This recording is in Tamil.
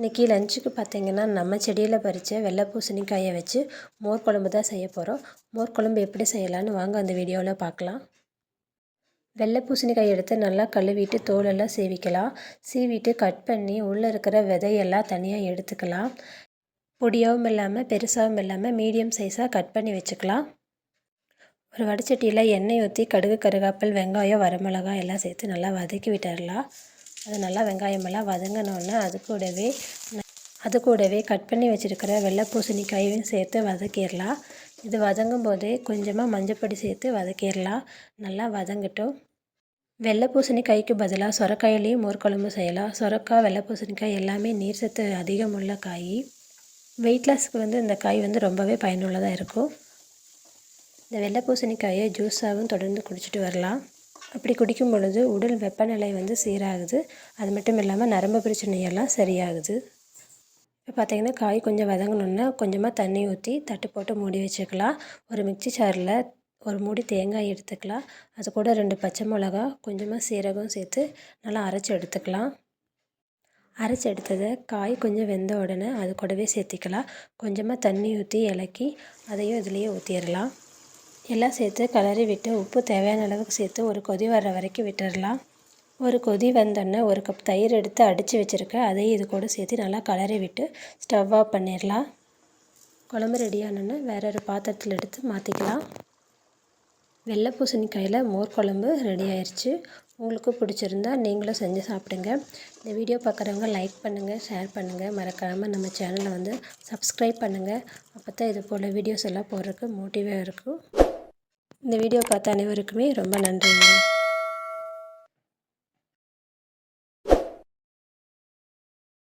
இன்றைக்கி லஞ்சுக்கு பார்த்தீங்கன்னா நம்ம செடியில் பறித்த வெள்ளை பூசணிக்காயை வச்சு மோர் குழம்பு தான் செய்ய போகிறோம் மோர் குழம்பு எப்படி செய்யலான்னு வாங்க அந்த வீடியோவில் பார்க்கலாம் வெள்ளை பூசணிக்காய் எடுத்து நல்லா கழுவிட்டு தோலெல்லாம் சீவிக்கலாம். சீவிட்டு கட் பண்ணி உள்ளே இருக்கிற விதையெல்லாம் தனியாக எடுத்துக்கலாம். பொடியாகவும் இல்லாமல் பெருசாகவும் இல்லாமல் மீடியம் சைஸாக கட் பண்ணி வச்சுக்கலாம். ஒரு வடைச்சட்டியில் எண்ணெய் ஊற்றி கடுகு கருகாப்பல் வெங்காயம் வரமிளகாய் எல்லாம் சேர்த்து நல்லா வதக்கி விட்டுடலாம் அது நல்லா வெங்காயமெல்லாம் வதங்கினோன்னே அது கூடவே அது கூடவே கட் பண்ணி வச்சுருக்கிற வெள்ளை பூசணிக்காயும் சேர்த்து வதக்கிடலாம். இது வதங்கும் போதே கொஞ்சமாக மஞ்சப்பொடி சேர்த்து வதக்கிடலாம். நல்லா வதங்கட்டும். வெள்ளை பூசணிக்காய்க்கு பதிலாக சொரக்காயிலையும் ஊர்குழம்பு செய்யலாம். சொரக்காய் வெள்ளை பூசணிக்காய் எல்லாமே நீர் சத்து அதிகமுள்ள காய். வெயிட் லாஸ்க்கு வந்து இந்த காய் வந்து ரொம்பவே பயனுள்ளதாக இருக்கும். இந்த வெள்ளை பூசணிக்காயை ஜூஸாகவும் தொடர்ந்து குடிச்சிட்டு வரலாம். அப்படி குடிக்கும் பொழுது உடல் வெப்பநிலை வந்து சீராகுது. அது மட்டும் இல்லாமல் நரம்பு பிரச்சனையெல்லாம் சரியாகுது. இப்போ பார்த்திங்கன்னா காய் கொஞ்சம் வதங்கணுன்னா கொஞ்சமாக தண்ணி ஊற்றி தட்டு போட்டு மூடி வச்சுக்கலாம். ஒரு மிக்சி சாரில் ஒரு மூடி தேங்காய் எடுத்துக்கலாம். அது கூட ரெண்டு பச்சை மிளகா கொஞ்சமாக சீரகம் சேர்த்து நல்லா அரைச்சி எடுத்துக்கலாம். அரைச்சி எடுத்ததை காய் கொஞ்சம் வெந்த உடனே அது கூடவே சேர்த்திக்கலாம். கொஞ்சமாக தண்ணி ஊற்றி இலக்கி அதையும் இதுலேயே ஊற்றிடலாம் எல்லாம் சேர்த்து கிளறி விட்டு உப்பு தேவையான அளவுக்கு சேர்த்து ஒரு கொதி வர்ற வரைக்கும் விட்டுடலாம் ஒரு கொதி வந்தோடனே ஒரு கப் தயிர் எடுத்து அடித்து வச்சுருக்கேன் அதையும் இது கூட சேர்த்து நல்லா கலரி விட்டு ஸ்டவ் ஆஃப் பண்ணிடலாம். குழம்பு ரெடியானோன்னு வேற ஒரு பாத்திரத்தில் எடுத்து மாற்றிக்கலாம் வெள்ளை பூசணிக்காயில் மோர் குழம்பு ரெடி ஆயிடுச்சு உங்களுக்கு பிடிச்சிருந்தா நீங்களும் செஞ்சு சாப்பிடுங்க. இந்த வீடியோ பார்க்குறவங்க லைக் பண்ணுங்கள் ஷேர் பண்ணுங்கள் மறக்காமல் நம்ம சேனலை வந்து சப்ஸ்கிரைப் பண்ணுங்கள் அப்போ தான் இது போல் வீடியோஸ் எல்லாம் போடுறதுக்கு மோட்டிவாக இருக்கும். இந்த வீடியோ பார்த்த அனைவருக்குமே ரொம்ப நன்றிங்க.